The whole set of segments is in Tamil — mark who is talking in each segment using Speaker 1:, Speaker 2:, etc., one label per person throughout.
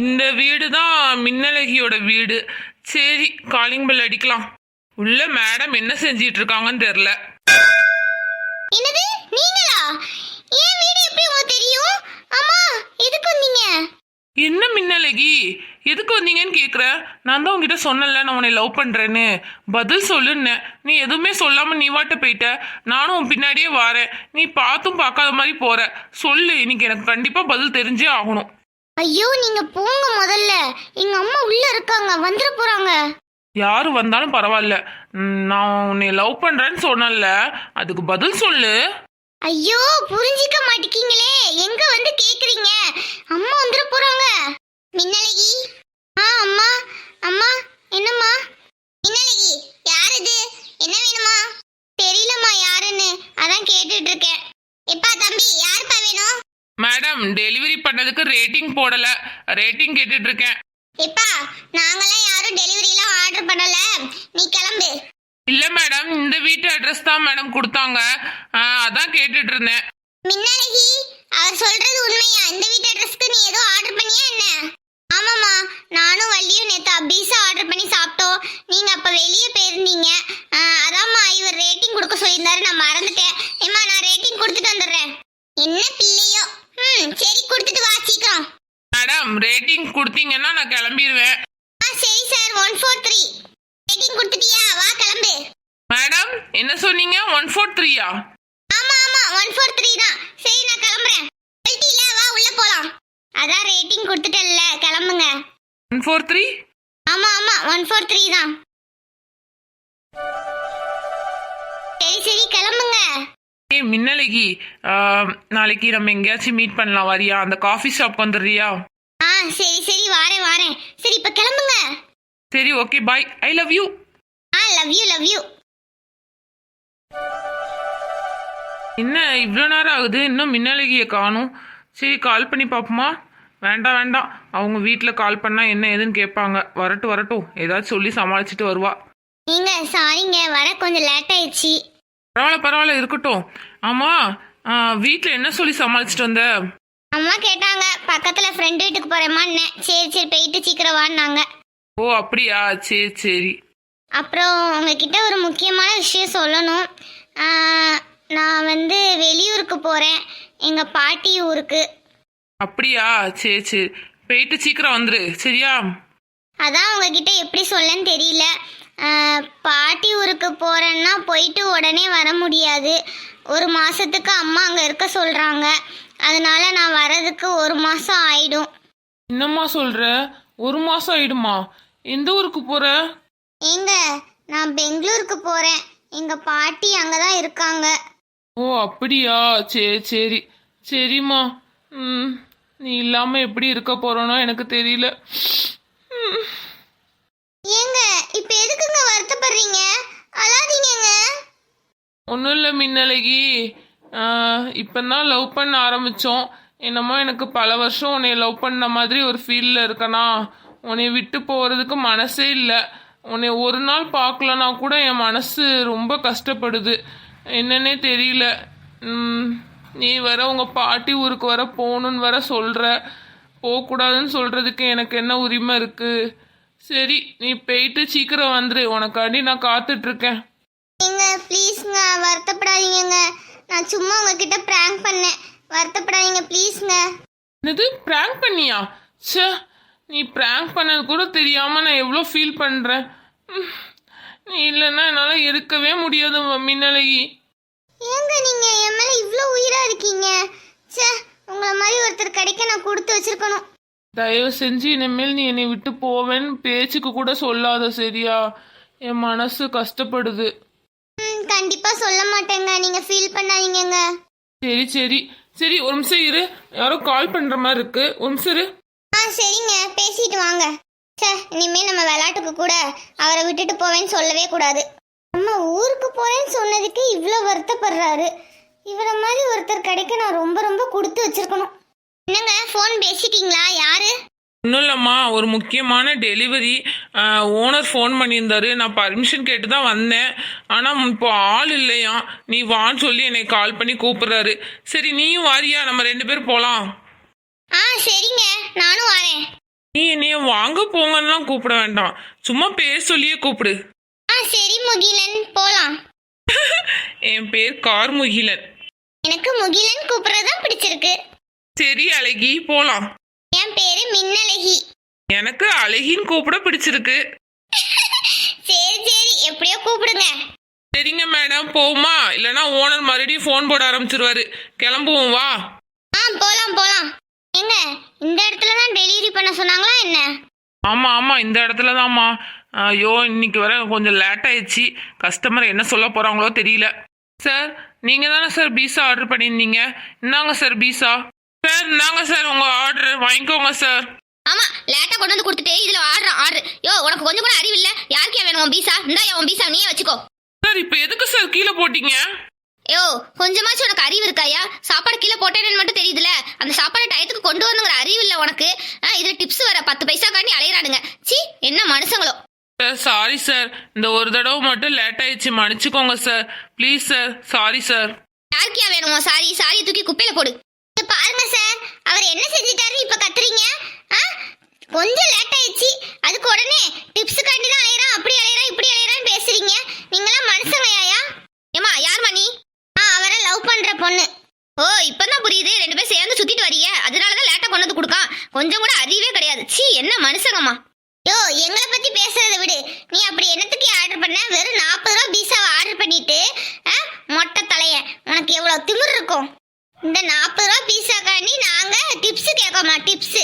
Speaker 1: இந்த வீடு தான் மின்னழகியோட வீடு. சரி காலிங் பெல் அடிக்கலாம். உள்ள மேடம் என்ன செஞ்சிட்டு இருக்காங்கன்னு தெரில.
Speaker 2: என்னது? நீங்களா? என் வீடு எப்படி உங்களுக்கு தெரியும்? அம்மா எதுக்கு வந்தீங்க?
Speaker 1: என்ன மின்னழகி? எதுக்கு வந்தீங்கன்னு கேக்குற? நான் தான் உங்ககிட்ட சொன்னல நான் உன்னை லவ் பண்றேன்னு. பதில் சொல்லுன்னேன் நீ எதுவுமே சொல்லாம நீ வாட்ட போயிட்ட. நானும் உன் பின்னாடியே வாரேன். நீ பார்த்தும் பார்க்காத மாதிரி போற. சொல்லு இன்னைக்கு எனக்கு கண்டிப்பா பதில் தெரிஞ்சே ஆகணும்.
Speaker 2: ஐயோ நீங்க போங்க முதல்ல. எங்க அம்மா உள்ள இருக்காங்க. வந்துட போறாங்க.
Speaker 1: யாரு வந்தாலும் பரவாயில்ல. ம், நான் உன்னை லவ் பண்றேன்னு சொன்னல அதுக்கு பதில் சொல்லு.
Speaker 2: ஐயோ புரிஞ்சிக்க மாட்டேங்கீங்களே எங்க வந்து கேக்குறீங்க? அம்மா வந்துட போறாங்க. மின்னழகி ஆ அம்மா. அம்மா என்னம்மா? மின்னழகி யார் இது? என்ன வேணுமா? தெரியலம்மா யாருன்னு. அதான் கேட்டுட்டு இருக்கேன்.
Speaker 1: மேடம் டெலிவரி பண்ணதுக்கு ரேட்டிங் போடல. ரேட்டிங் கேட்டுட்டு இருக்கேன்
Speaker 2: எப்பா நாங்களாம் யாரும் டெலிவரி எல்லாம் ஆர்டர் பண்ணல. நீ கிளம்பு.
Speaker 1: இல்ல மேடம் இந்த வீட்டு அட்ரஸ் தான் மேடம் கொடுத்தாங்க. அதான் கேட்டுட்டு இருந்தேன்
Speaker 2: மின்னழகி அவர் சொல்றது உண்மையா? இந்த வீட்டு அட்ரஸ்க்கு நீ ஏதோ ஆர்டர் பண்ணியா என்ன? ஆமாம்மா நானும் வள்ளியும் நேத்து பீஸா ஆர்டர் பண்ணி சாப்பிட்டோம். நீங்க அப்ப வெளியே போயிருந்தீங்க ஆ, அதாம்மா இவர் ரேட்டிங் கொடுக்க சொல்லியிருந்தாரு நான் மறந்துட்டேன் ஏம்மா நான் ரேட்டிங் கொடுத்துட்டு வந்துடுறேன் என்ன பிள்ளையோ ம் சரி கொடுத்துட்டு வா சீக்கிரம்
Speaker 1: மேடம் ரேட்டிங் கொடுத்தீங்கன்னா நான் கிளம்பிடுவேன்
Speaker 2: ஆ சரி sir one four three rating கொடுத்துட்டியா? வா கிளம்பு.
Speaker 1: மேடம் என்ன சொன்னீங்க? ஒன் ஃபோர் த்ரீயா
Speaker 2: ஆமா ஆமா ஒன் ஃபோர் த்ரீ தான். சரி நான் கிளம்புறேன். சொல்லிட்டீல வா உள்ள போலாம். அதான் ரேட்டிங் கொடுத்துட்டல்ல கிளம்புங்க.
Speaker 1: ஒன் ஃபோர் த்ரீ
Speaker 2: ஆமா ஆமா ஒன் ஃபோர் த்ரீ தான். சரி சரி கிளம்புங்க.
Speaker 1: ஏய் மின்னலகி ஆ, நாளைக்கு நம்ம எங்கேயாச்சும் மீட் பண்ணலாம் வரியா? அந்த காஃபி ஷாப் வந்துடுறியா?
Speaker 2: சரி சரி வாரேன் வாரேன். சரி இப்ப கிளம்புங்க.
Speaker 1: சரி okay bye I love you
Speaker 2: ah love you love you
Speaker 1: என்ன இவ்வளோ நேரம் ஆகுது? இன்னும் மின்னலகியை காணும். சரி கால் பண்ணி பார்ப்போமா? வேண்டாம் வேண்டாம். அவங்க வீட்டில் கால் பண்ணால் என்ன ஏதுன்னு கேட்பாங்க. வரட்டும் வரட்டும். ஏதாச்சும் சொல்லி சமாளிச்சுட்டு வருவா.
Speaker 2: நீங்க சாரிங்க வர கொஞ்சம் லேட் ஆயிடுச்சு.
Speaker 1: பரவாயில்ல பரவாயில்ல இருக்கட்டும். ஆமாம் வீட்டில் என்ன சொல்லி சமாளிச்சுட்டு வந்த?
Speaker 2: அம்மா கேட்டாங்க பக்கத்துல ஃப்ரெண்ட் வீட்டுக்கு போறேமான்னு சரி சரி போயிட்டு சீக்கிரம் வான்னாங்க.
Speaker 1: ஓ அப்படியா? சரி சரி.
Speaker 2: அப்புறம் உங்ககிட்ட ஒரு முக்கியமான விஷயம் சொல்லணும். நான் வந்து வெளியூருக்கு போகிறேன் எங்கள் பாட்டி ஊருக்கு.
Speaker 1: அப்படியா? சரி சரி. போயிட்டு சீக்கிரம் வந்துரு. சரியா?
Speaker 2: அதான் உங்ககிட்ட எப்படி சொல்லன்னு தெரியல. பாட்டி ஊருக்கு போகிறேன்னா போயிட்டு உடனே வர முடியாது. ஒரு மாதத்துக்கு அம்மா அங்கே இருக்க சொல்கிறாங்க அதனால நான் வரதுக்கு ஒரு மாதம் ஆயிடும்.
Speaker 1: என்னம்மா சொல்ற? ஒரு மாசம் ஆயிடுமா? எந்த ஊருக்கு போற?
Speaker 2: ஏங்க நான் பெங்களூருக்கு போகிறேன் எங்கள் பாட்டி அங்கே தான் இருக்காங்க.
Speaker 1: ஓ அப்படியா? சரி சரி. சரிம்மா. ம் நீ இல்லாம எப்படி இருக்க போறோனோ எனக்கு தெரியல. ம்,
Speaker 2: ஏங்க இப்போ எதுக்குங்க வருத்தப்படுறீங்க? அழாதீங்கங்க.
Speaker 1: ஒன்றும் இல்லை மின்னலகி இப்போ தான் லவ் பண்ண ஆரம்பித்தோம் என்னமோ எனக்கு பல வருஷம் உன்னை லவ் பண்ண மாதிரி ஒரு ஃபீலில் இருக்கனா. உன்னை விட்டு போகிறதுக்கு மனசே இல்லை. உன்னை ஒரு நாள் பார்க்கலனா கூட என் மனசு ரொம்ப கஷ்டப்படுது. என்னன்னே தெரியல. நீ வர உங்கள் பாட்டி ஊருக்கு வர போகணுன்னு வர சொல்கிற போகக்கூடாதுன்னு சொல்கிறதுக்கு எனக்கு என்ன உரிமை இருக்குது சரி நீ போயிட்டு சீக்கிரம் வந்துரு. உனக்காண்டி நான் காத்துட்ருக்கேன்
Speaker 2: ப்ளீஸ் நான் சும்மா உங்ககிட்ட ப்ராங்க் பண்ணேன். வருத்தப்படாதீங்க ப்ளீஸ்ங்க
Speaker 1: என்னது ப்ராங்க் பண்ணியா? ச்சே நீ ப்ராங்க் பண்ணது கூட தெரியாம நான் எவ்வளோ ஃபீல் பண்றேன். ம், நீ இல்லைன்னா என்னால் இருக்கவே முடியாது மின்னலகி
Speaker 2: ஏங்க நீங்க? என் மேல இவ்ளோ உயிரா இருக்கீங்க. ச்சே உங்களை மாதிரி ஒருத்தர் கிடைக்க நான் கொடுத்து வச்சிருக்கணும்.
Speaker 1: தயவு செஞ்சு இனிமேல் நீ என்னை விட்டு போவேன்னு பேச்சுக்கு கூட சொல்லாத சரியா? என் மனசு கஷ்டப்படுது.
Speaker 2: கண்டிப்பா சொல்ல மாட்டேங்க. நீங்க ஃபீல் பண்ணாதீங்கங்க.
Speaker 1: சரி சரி. சரி ஒரு நிமிஷம் இரு. யாரோ கால் பண்ற மாதிரி இருக்கு. ஒரு நிமிஷம் இரு.
Speaker 2: ஆ சரிங்க. பேசிட்டு வாங்க. ச்சே இனிமே நம்ம விளையாட்டுக்கு கூட அவரை விட்டுட்டு போவேன்னு சொல்லவே கூடாது. நம்ம ஊருக்கு போறேன்னு சொன்னதுக்கு இவ்வளோ வருத்தப்படுறாரு. இவரை மாதிரி ஒருத்தர் கிடைக்க நான் ரொம்ப ரொம்ப கொடுத்து வச்சிருக்கணும். என்னங்க ஃபோன் பேசிட்டீங்களா? யாரு?
Speaker 1: ஒன்றும் இல்லைம்மா ஒரு முக்கியமான டெலிவரி ஓனர் ஃபோன் பண்ணியிருந்தாரு. நான் பர்மிஷன் கேட்டு தான் வந்தேன். ஆனால் இப்போ ஆள் இல்லையா? நீ வான்னு சொல்லி என்னை கால் பண்ணி கூப்பிடுறாரு. சரி நீயும் வாரியா? நம்ம ரெண்டு பேரும் போகலாம்
Speaker 2: ஆ சரிங்க. நானும் வரேன்.
Speaker 1: நீ என்னைய வாங்க போங்கன்னுலாம் கூப்பிட வேண்டாம். சும்மா பேர் சொல்லியே கூப்பிடு.
Speaker 2: ஆ சரி முகிலன். போலாம்.
Speaker 1: என் பேர் கார்முகிலன்
Speaker 2: எனக்கு முகிலன் கூப்பிடுறது தான் பிடிச்சிருக்கு.
Speaker 1: சரி அழகி போலாம்.
Speaker 2: என் பேரு மின்னழகி
Speaker 1: எனக்கு அழகின்னு கூப்பிட பிடிச்சிருக்கு.
Speaker 2: சரி சரி. எப்படியோ கூப்பிடுங்க.
Speaker 1: சரிங்க மேடம் போமா இல்லைன்னா ஓனர் மறுபடியும் ஃபோன் போட ஆரம்பிச்சிருவாரு. கிளம்புவோம் வா.
Speaker 2: ஆ போலாம் போலாம். ஏங்க இந்த இடத்துல தான் டெலிவரி பண்ண சொன்னாங்களா என்ன?
Speaker 1: ஆமாம் ஆமாம் இந்த இடத்துல தான்மா. ஐயோ இன்னைக்கு வர கொஞ்சம் லேட் ஆயிடுச்சு. கஸ்டமர் என்ன சொல்ல போகிறாங்களோ தெரியல. சார் நீங்கள் தானே சார் பீஸா ஆர்டர் பண்ணியிருந்தீங்க? இந்தாங்க சார் பீஸா சார் இந்தாங்க சார் ஆர்டர் வாங்கிக்கோங்க சார்
Speaker 2: ஆமா லேட்டா கொண்டு வந்து கொடுத்துட்டு இதுல ஆடுற ஆர்டர் யோ உனக்கு கொஞ்சம் கூட அறிவு இல்ல. யாருக்கே வேணும் உன் பீசா இந்தா உன் பீசா நீயே வச்சுக்கோ.
Speaker 1: சார் இப்போ எதுக்கு சார் கீழே போட்டீங்க?
Speaker 2: யோ கொஞ்சமாச்சும் உனக்கு அறிவு இருக்காயா சாப்பாடு கீழே போட்டேன்னு மட்டும் தெரியுதுல. அந்த சாப்பாடு டயத்துக்கு கொண்டு வரணுங்கிற அறிவு இல்ல உனக்கு. ஆ, இதுல டிப்ஸ் வர பத்து பைசா காண்டி அலையறானுங்க. சி என்ன மனுஷங்களோ.
Speaker 1: சார் சாரி சார் இந்த ஒரு தடவை மட்டும் லேட் ஆயிடுச்சு. மன்னிச்சுக்கோங்க sir please sir sorry sir
Speaker 2: யாருக்கியா வேணுமோ சாரி சாரியை தூக்கி குப்பையில போடு பாருங்க சார் அவர் என்ன செஞ்சிட்டாருன்னு இப்ப கத்துறீங்க ஆ? கொஞ்சம் லேட் ஆயிடுச்சு அதுக்கு உடனே டிப்ஸ் காண்டி தான் அலையறான் அப்படி அலையறான் இப்படி அலையறான்னு பேசுறீங்க நீங்களாம் மனுஷங்களையா ஏமா யார் மணி ஆ அவரை லவ் பண்ற பொண்ணு. ஓ இப்பதான் புரியுது. ரெண்டு பேரும் சேர்ந்து சுத்திட்டு வரீங்க அதனாலதான் லேட்டா கொண்டு வந்து கொடுக்கான். கொஞ்சம் கூட அறிவே கிடையாது. சீ என்ன மனுஷங்கம்மா யோ எங்களை பத்தி பேசுறத விடு. நீ அப்படி என்னத்துக்கு ஆர்டர் பண்ண? வெறும் நாற்பது ரூபா பீஸாவை ஆர்டர் பண்ணிட்டு ஆ, மொட்டை தலைய. உனக்கு எவ்வளவு திமிர் இருக்கும்? இந்த நாற்பது ரூபா பீஸாக்காண்டி நாங்க டிப்ஸ் கேட்கோமா? டிப்ஸ்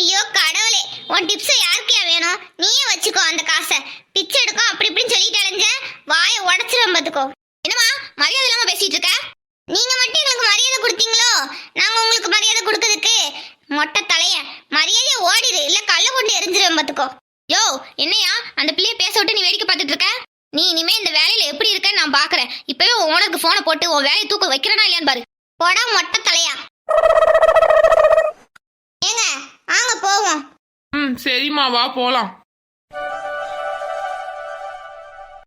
Speaker 2: ஐயோ கடவுளே. உன் டிப்ஸை யாருக்கே வேணும்? நீயே வச்சுக்கோ அந்த காசை. பிச்சை எடுக்கும் அப்படி இப்படின்னு சொல்லிட்டு அலைஞ்ச வாயை உடச்சிரும் பார்த்துக்கோ என்னம்மா மரியாதை இல்லாம பேசிட்டு இருக்க? நீங்க மட்டும் எங்களுக்கு மரியாதை கொடுத்தீங்களோ? நாங்க உங்களுக்கு மரியாதை கொடுக்கறதுக்கு மொட்டை தலைய மரியாதையை ஓடிடு இல்ல கல்ல கொண்டு எரிஞ்சிருவேன் பார்த்துக்கோ யோ என்னையா? அந்த பிள்ளைய பேச விட்டு நீ வேடிக்கை பார்த்துட்டு இருக்க? நீ இனிமே இந்த வேலையில எப்படி இருக்கன்னு நான் பாக்குறேன். இப்பவே உன் ஓனருக்கு போனை போட்டு உன் வேலையை தூக்க வைக்கிறனா இல்லையான்னு பாரு. போடா மொட்டை தலையா. ஏங்க வாங்க போவோம்.
Speaker 1: ம் சரிம்மா வா போகலாம்